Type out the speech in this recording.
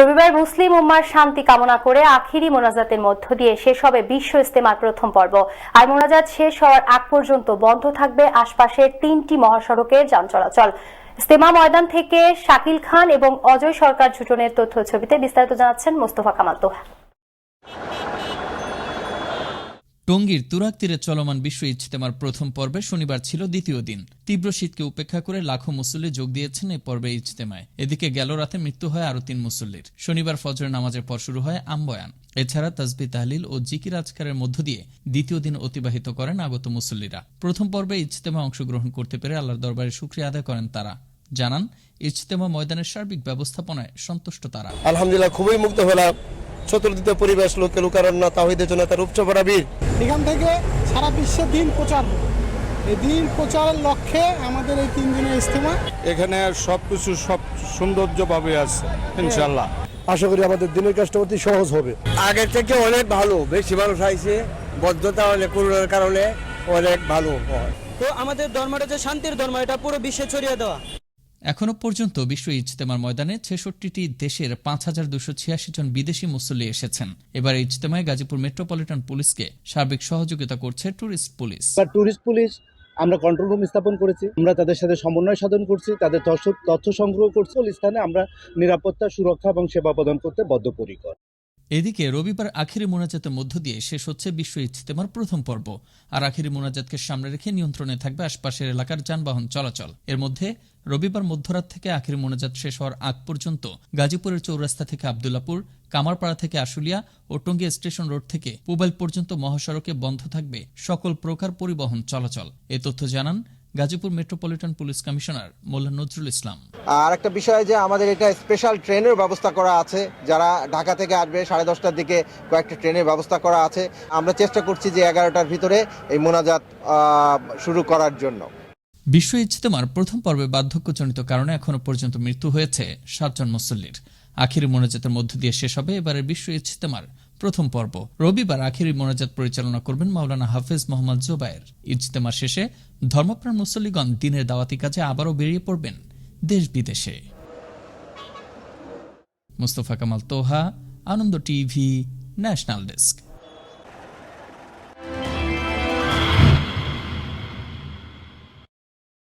রবিবার মুসলিম উম্মার শান্তি কামনা করে আখিরি মোনাজাতের মধ্য দিয়ে শেষ হবে বিশ্ব ইস্তেমার প্রথম পর্ব। আর মোনাজাত শেষ হওয়ার আগ পর্যন্ত বন্ধ থাকবে আশপাশের তিনটি মহাসড়কের যান চলাচল। ইস্তেমা ময়দান থেকে শাকিল খান এবং অজয় সরকার ঝুটনের তথ্য ছবিতে বিস্তারিত জানাচ্ছেন মোস্তফা কামাল তোহা। টঙ্গীর তুরাক তীরে চলমান বিশ্ব ইজতেমার প্রথম পর্বে শনিবার ছিল দ্বিতীয় দিন। তীব্র শীতকে উপেক্ষা করে লাখো মুসল্লি যোগ দিয়েছেন এই পর্বে ইজতেমায়। এদিকে গেল রাতে মৃত্যু হয় আরও তিন মুসল্লির। শনিবার ফজরের নামাজের পর শুরু হয় আম্বয়ান। এছাড়া তাজবি তাহলিল ও জিকির আজকারের মধ্য দিয়ে দ্বিতীয় দিন অতিবাহিত করেন আগত মুসল্লিরা। প্রথম পর্বে ইজতেমা অংশগ্রহণ করতে পেরে আল্লাহর দরবারে শুক্রিয়া আদায় করেন তারা। জানান, ইজতেমা ময়দানের সার্বিক ব্যবস্থাপনায় সন্তুষ্ট তারা। আলহামদুলিল্লাহ, খুবই মুগ্ধ হলাম। চতুর্দিত পরিবেশ, লোকে লুকারণ্য তাহিদের জন্য তার বীর। এখান থেকে সারা বিশ্বে দিন প্রচার এই দিন প্রচারের লক্ষ্যে আমাদের এই তিন দিনের ইজতেমা। এখানে সব কিছু সব সৌন্দর্যভাবে আছে ইনশাল্লাহ আশা করি আমাদের দিনের কাজটা অতি সহজ হবে। আগের থেকে অনেক ভালো বেশি মানুষ আইছে বদ্ধতা অনেক করোনার কারণে অনেক ভালো হয়। তো আমাদের ধর্মটা যে শান্তির ধর্ম এটা পুরো বিশ্বে ছড়িয়ে দেওয়া। এখনও পর্যন্ত বিশ্ব ইজতেমার ময়দানে ছেষট্টিটি দেশের পাঁচ হাজার দুশো ছিয়াশি জন বিদেশি মুসল্লি এসেছেন। এবার ইজতেমায় গাজীপুর মেট্রোপলিটন পুলিশকে সার্বিক সহযোগিতা করছে ট্যুরিস্ট পুলিশ। টুরিস্ট পুলিশ, আমরা কন্ট্রোল রুম স্থাপন করেছি। আমরা তাদের সাথে সমন্বয় সাধন করছি, তাদের তথ্য সংগ্রহ করছি। স্থানে আমরা নিরাপত্তা, সুরক্ষা এবং সেবা প্রদান করতে বদ্ধপরিকর। এদিকে রবিবার আখিরি মোনাজাতের মধ্য দিয়ে শেষ হচ্ছে বিশ্ব ইজতেমার প্রথম পর্ব। আর আখিরি মোনাজাতকে সামনে রেখে নিয়ন্ত্রণে থাকবে আশপাশের এলাকার যানবাহন চলাচল। এর মধ্যে রবিবার মধ্যরাত থেকে আখিরি মোনাজাত শেষ হওয়ার আগ পর্যন্ত গাজীপুরের চৌরাস্তা থেকে আবদুল্লাপুর, কামারপাড়া থেকে আশুলিয়া ও টঙ্গিয়া স্টেশন রোড থেকে পুবাইল পর্যন্ত মহাসড়কে বন্ধ থাকবে সকল প্রকার পরিবহন চলাচল। এ তথ্য জানান Gazipur metropolitan police commissioner Mollah Nazrul Islam. আর একটা বিষয় যে আমাদের এটা স্পেশাল ট্রেনের ব্যবস্থা করা আছে যারা ঢাকা থেকে আসবে সাড়ে দশটার দিকে কয়েকটা ট্রেনের ব্যবস্থা করা আছে আমরা চেষ্টা করছি যে এগারোটার ভিতরে এই মোনাজাত শুরু করার জন্য। বিশ্ব ইজতেমার প্রথম পর্বে বার্ধক্যজনিত কারণে এখনও পর্যন্ত মৃত্যু হয়েছে সাতজন মুসল্লির। আখিরি মোনাজাতের মধ্য দিয়ে শেষ হবে এবারের বিশ্ব ইজতেমার প্রথম পর্ব। রবিবার আখেরি মোনাজাত পরিচালনা করবেন মাওলানা হাফেজ মোহাম্মদ জোবায়ের। ইজতেমা শেষে ধর্মপ্রাণ মুসল্লিগণ দিনের দাওয়াতি কাজে আবারও বেরিয়ে পড়বেন দেশ বিদেশে। Mustafa Kamal Toha, Ananda TV, national desk.